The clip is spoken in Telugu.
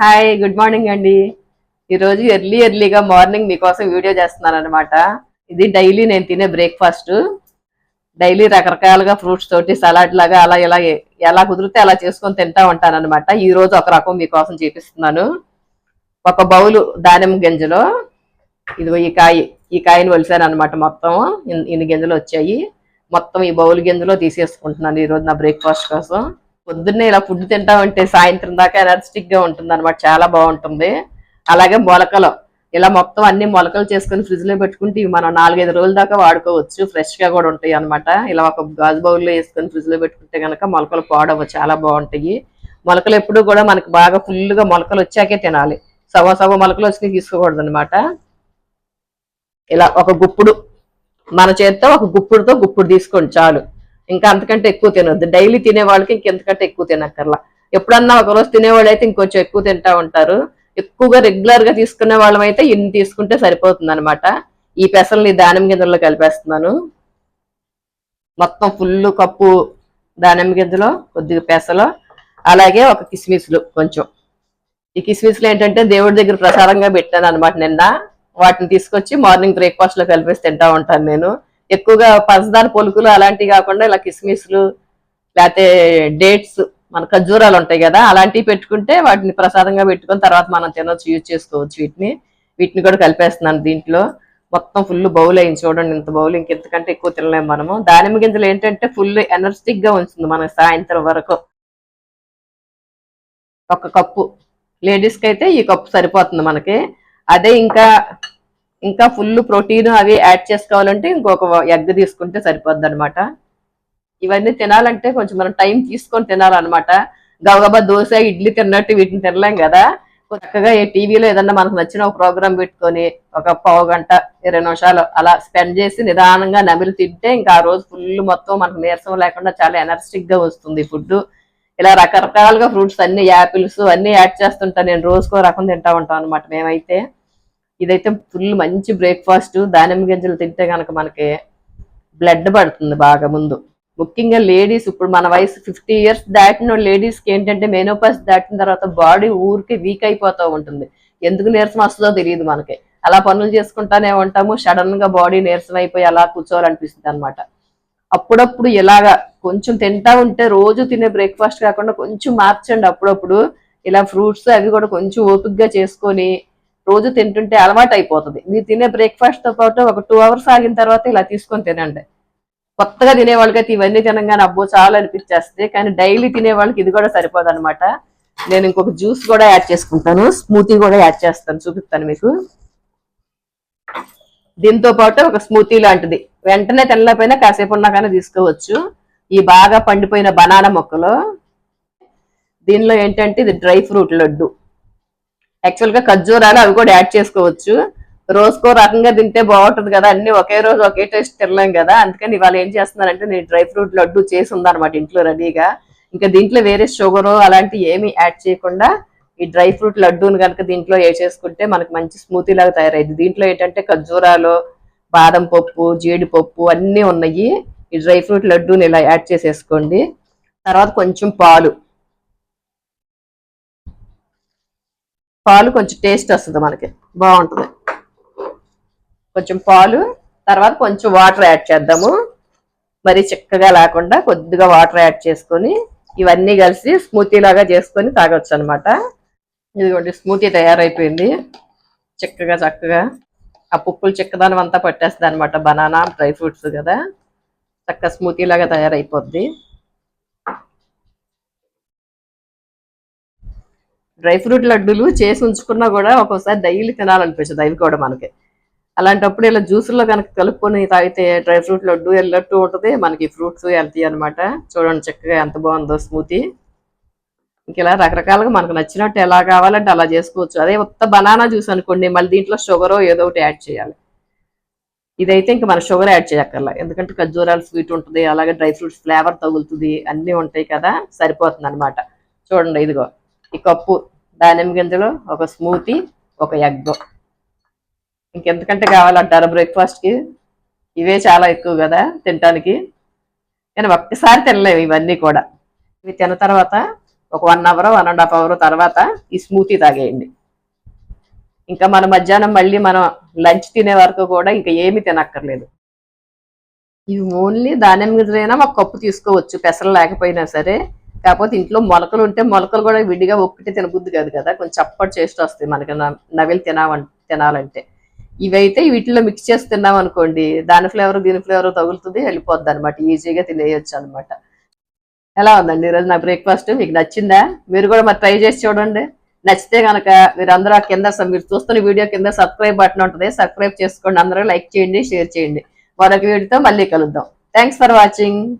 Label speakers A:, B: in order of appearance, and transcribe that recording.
A: హాయ్ గుడ్ మార్నింగ్ అండి. ఈరోజు ఎర్లీ ఎర్లీగా మార్నింగ్ మీకోసం వీడియో చేస్తున్నాను అనమాట ఇది డైలీ నేను తినే బ్రేక్ఫాస్ట్ డైలీ రకరకాలుగా ఫ్రూట్స్ తోటి సలాడ్ లాగా అలా ఇలా ఎలా కుదిరితే అలా చేసుకొని తింటా ఉంటాను అనమాట ఈ రోజు ఒక రకం మీకోసం చూపిస్తున్నాను. ఒక బౌలు దానిమ్మ గింజలో. ఇదిగో ఈ కాయ ఈ కాయని వలిసాను అనమాట మొత్తం ఇన్ని గింజలు వచ్చాయి. మొత్తం ఈ బౌల్ గింజలో తీసేసుకుంటున్నాను ఈ రోజు నా బ్రేక్ఫాస్ట్ కోసం. పొద్దున్నే ఇలా ఫుడ్ తింటామంటే సాయంత్రం దాకా ఎనర్జెటిక్గా ఉంటుంది అనమాట చాలా బాగుంటుంది. అలాగే మొలకలు. ఇలా మొత్తం అన్ని మొలకలు చేసుకొని ఫ్రిడ్జ్లో పెట్టుకుంటే ఇవి మనం నాలుగైదు రోజుల దాకా వాడుకోవచ్చు. ఫ్రెష్గా కూడా ఉంటాయి అన్నమాట. ఇలా ఒక గాజు బౌల్లో వేసుకొని ఫ్రిడ్జ్లో పెట్టుకుంటే కనుక మొలకలు పాడవు. చాలా బాగుంటాయి. మొలకలు ఎప్పుడు కూడా మనకు బాగా ఫుల్గా మొలకలు వచ్చాకే తినాలి. సవ సవ మొలకలు వచ్చి తీసుకోకూడదు అనమాట ఇలా ఒక గుప్పుడు. మన చేత్తో ఒక గుప్పుడుతో గుప్పుడు తీసుకోండి చాలు. ఇంకా అంతకంటే ఎక్కువ తినొద్దు. డైలీ తినే వాళ్ళకి ఇంకెంతకంటే ఎక్కువ తినక్కర్లా. ఎప్పుడన్నా ఒక రోజు తినేవాళ్ళు అయితే ఇంకొంచెం ఎక్కువ తింటా ఉంటారు. ఎక్కువగా రెగ్యులర్గా తీసుకునే వాళ్ళం అయితే ఇన్ని తీసుకుంటే సరిపోతుంది అనమాట ఈ పెసల్ని దానిమ్మ గింజల్లో కలిపేస్తున్నాను. మొత్తం ఫుల్ కప్పు దానిమ్మ గింజలో కొద్దిగా పెసలు అలాగే ఒక కిస్మిస్లు కొంచెం. ఈ కిస్మిస్లు ఏంటంటే దేవుడి దగ్గర ప్రసారంగా పెట్టాను అనమాట నిన్న. వాటిని తీసుకొచ్చి మార్నింగ్ బ్రేక్ఫాస్ట్లో కలిపేసి తింటా ఉంటాను నేను. ఎక్కువగా పంచదార పొలుకులు అలాంటివి కాకుండా ఇలా కిస్మిస్లు లేకపోతే డేట్స్ మన ఖర్జూరాలు ఉంటాయి కదా అలాంటివి పెట్టుకుంటే వాటిని ప్రసాదంగా పెట్టుకొని తర్వాత మనం తినొచ్చు యూజ్ చేసుకోవచ్చు వీటిని. వీటిని కూడా కలిపేస్తున్నాను దీంట్లో. మొత్తం ఫుల్ బౌల్ అయింది చూడండి ఇంత బౌల్ ఇంకెంతకంటే ఎక్కువ తినలేము మనము. దానిమ్మ గింజలు ఏంటంటే ఫుల్ ఎనర్జెటిక్గా ఉంచుతుంది మన సాయంత్రం వరకు. ఒక కప్పు. లేడీస్కి అయితే ఈ కప్పు సరిపోతుంది మనకి. అదే ఇంకా ఇంకా ఫుల్ ప్రోటీన్ అవి యాడ్ చేసుకోవాలంటే ఇంకొక ఎగ్ తీసుకుంటే సరిపోద్ది అనమాట ఇవన్నీ తినాలంటే కొంచెం మనం టైం తీసుకొని తినాలన్నమాట. గబగబా దోశ ఇడ్లీ తిన్నట్టు వీటిని తినలేం కదా. చక్కగా ఏ టీవీలో ఏదన్నా మనకు నచ్చిన ఒక ప్రోగ్రామ్ పెట్టుకొని ఒక పావు గంట ఇరవై నిమిషాలు అలా స్పెండ్ చేసి నిదానంగా నమిలి తింటే ఇంకా ఆ రోజు ఫుల్ మొత్తం మనకు నీరసం లేకుండా చాలా ఎనర్జెటిక్గా వస్తుంది ఫుడ్ ఇలా రకరకాలుగా ఫ్రూట్స్ అన్ని యాపిల్స్ అన్ని యాడ్ చేస్తుంటా నేను రోజుకో రకం తింటా ఉంటాం అనమాట మేమైతే. ఇదైతే ఫుల్ మంచి బ్రేక్ఫాస్ట్ దానిమ్మ గింజలు తింటే కనుక మనకి బ్లడ్ పడుతుంది బాగా ముందు. ముఖ్యంగా లేడీస్ ఇప్పుడు మన వయసు ఫిఫ్టీ ఇయర్స్ దాటిన లేడీస్కి ఏంటంటే మెనోపాస్ దాటిన తర్వాత బాడీ ఊరికి వీక్ అయిపోతూ ఉంటుంది. ఎందుకు నీరసం వస్తుందో తెలియదు మనకి. అలా పనులు చేసుకుంటానే ఉంటాము సడన్గా బాడీ నీరసం అయిపోయి అలా కూర్చోవాలనిపిస్తుంది అనమాట అప్పుడప్పుడు ఇలాగా కొంచెం తింటా ఉంటే రోజు తినే బ్రేక్ఫాస్ట్ కాకుండా కొంచెం మార్చండి అప్పుడప్పుడు. ఇలా ఫ్రూట్స్ అవి కూడా కొంచెం ఓపిక్గా చేసుకొని రోజు తింటుంటే అలవాటు అయిపోతుంది. మీరు తినే బ్రేక్ఫాస్ట్తో పాటు ఒక టూ అవర్స్ ఆగిన తర్వాత ఇలా తీసుకొని తినండి. కొత్తగా తినేవాళ్ళకైతే ఇవన్నీ తినగానే అబ్బో చాలా అనిపించేస్తే కానీ డైలీ తినే వాళ్ళకి ఇది కూడా సరిపోదు అనమాట నేను ఇంకొక జ్యూస్ కూడా యాడ్ చేసుకుంటాను. స్మూతీ కూడా యాడ్ చేస్తాను. చూపిస్తాను మీకు. దీంతో పాటు ఒక స్మూతీ లాంటిది. వెంటనే తెల్లపోయినా కాసేపు ఉన్నాకనే తీసుకోవచ్చు. ఈ బాగా పండిపోయిన బనానా మొక్కలు. దీనిలో ఏంటంటే ఇది డ్రై ఫ్రూట్ లడ్డు. యాక్చువల్గా ఖర్జూరాలు అవి కూడా యాడ్ చేసుకోవచ్చు. రోజుకో రకంగా తింటే బాగుంటుంది కదా అన్ని ఒకే రోజు ఒకే టేస్ట్ తినలేం కదా. అందుకని ఇవాళ ఏం చేస్తున్నానంటే నేను డ్రై ఫ్రూట్ లడ్డు చేసి ఉందన్నమాట ఇంట్లో రెడీగా. ఇంకా దీంట్లో వేరే షుగర్ అలాంటి ఏమీ యాడ్ చేయకుండా ఈ డ్రై ఫ్రూట్ లడ్డూని కనుక దీంట్లో వేసేసుకుంటే మనకి మంచి స్మూతీ లాగా తయారైంది దీంట్లో ఏంటంటే ఖర్జూరాలు బాదం పప్పు జీడిపప్పు అన్నీ ఉన్నాయి. ఈ డ్రై ఫ్రూట్ లడ్డూని ఇలా యాడ్ చేసేసుకోండి. తర్వాత కొంచెం పాలు. పాలు కొంచెం టేస్ట్ వస్తుంది మనకి. బాగుంటుంది. కొంచెం పాలు తర్వాత కొంచెం వాటర్ యాడ్ చేద్దాము. మరి చిక్కగా లేకుండా కొద్దిగా వాటర్ యాడ్ చేసుకొని ఇవన్నీ కలిసి స్మూతీ లాగా చేసుకొని తాగొచ్చు అనమాట ఇదిగోండి స్మూతీ తయారైపోయింది. చిక్కగా చక్కగా. ఆ పుప్పులు చిక్కదానం అంతా పట్టేస్తుంది అనమాట బనానా డ్రై ఫ్రూట్స్ కదా. చక్క స్మూతీ లాగా తయారైపోద్ది. డ్రై ఫ్రూట్ లడ్డూలు చేసి ఉంచుకున్నా కూడా ఒక్కోసారి డైలీ తినాలనిపించదు. అవి కూడా మనకి. అలాంటప్పుడు ఇలా జ్యూసుల్లో కనుక కలుపుకొని తాగితే డ్రై ఫ్రూట్ లడ్డు వెళ్ళట్టు ఉంటుంది. మనకి ఫ్రూట్స్ హెల్తీ అనమాట చూడండి చక్కగా ఎంత బాగుందో స్మూతీ. ఇంక ఇలా రకరకాలుగా మనకు నచ్చినట్టు ఎలా కావాలంటే అలా చేసుకోవచ్చు. అదే ఉత్త బనానా జ్యూస్ అనుకోండి మళ్ళీ దీంట్లో షుగర్ ఏదో ఒకటి యాడ్ చేయాలి. ఇదైతే ఇంకా మనం షుగర్ యాడ్ చేయక్కర్లా. ఎందుకంటే ఖర్జూరాలు స్వీట్ ఉంటుంది అలాగే డ్రై ఫ్రూట్స్ ఫ్లేవర్ తగులుతుంది అన్నీ ఉంటాయి కదా సరిపోతుంది అనమాట చూడండి ఇదిగో. ఈ కప్పు దానిమ్మ గింజలు ఒక స్మూతీ ఒక ఎగ్. ఇంకెంతకంటే కావాలంటారా బ్రేక్ఫాస్ట్కి ఇవే చాలా ఎక్కువ కదా తినటానికి. కానీ ఒక్కసారి తినలేము ఇవన్నీ కూడా. ఇవి తిన్న తర్వాత ఒక one hour one and half hour తర్వాత ఈ స్మూతీ తాగేయండి. ఇంకా మన మధ్యాహ్నం మళ్ళీ మనం లంచ్ తినే వరకు కూడా ఇంకా ఏమి తినక్కర్లేదు. ఇవి ఓన్లీ దానిమ్మ గింజలైనా ఒక కప్పు తీసుకోవచ్చు పెసలు లేకపోయినా సరే. కాకపోతే ఇంట్లో మొలకలు ఉంటే మొలకలు కూడా విడిగా ఒక్కటి తినబుద్ది కాదు కదా. కొంచెం చప్పటి టేస్ట్ వస్తాయి మనకి న- నవిలి తినాలంటే. ఇవైతే వీటిలో మిక్స్ చేసి తిన్నాం అనుకోండి దాని ఫ్లేవర్ దీని ఫ్లేవర్ తగులుతుంది వెళ్ళిపోద్ది అనమాట ఈజీగా తినేయొచ్చు అనమాట ఎలా ఉందండి ఈరోజు నా బ్రేక్ఫాస్ట్ మీకు నచ్చిందా? మీరు కూడా మరి ట్రై చేసి చూడండి. నచ్చితే కనుక మీరు అందరూ కింద మీరు చూస్తున్న వీడియో కింద సబ్స్క్రైబ్ బటన్ ఉంటుంది. సబ్స్క్రైబ్ చేసుకోండి. అందరూ లైక్ చేయండి షేర్ చేయండి. మరొక వీడియోతో మళ్ళీ కలుద్దాం. Thanks for watching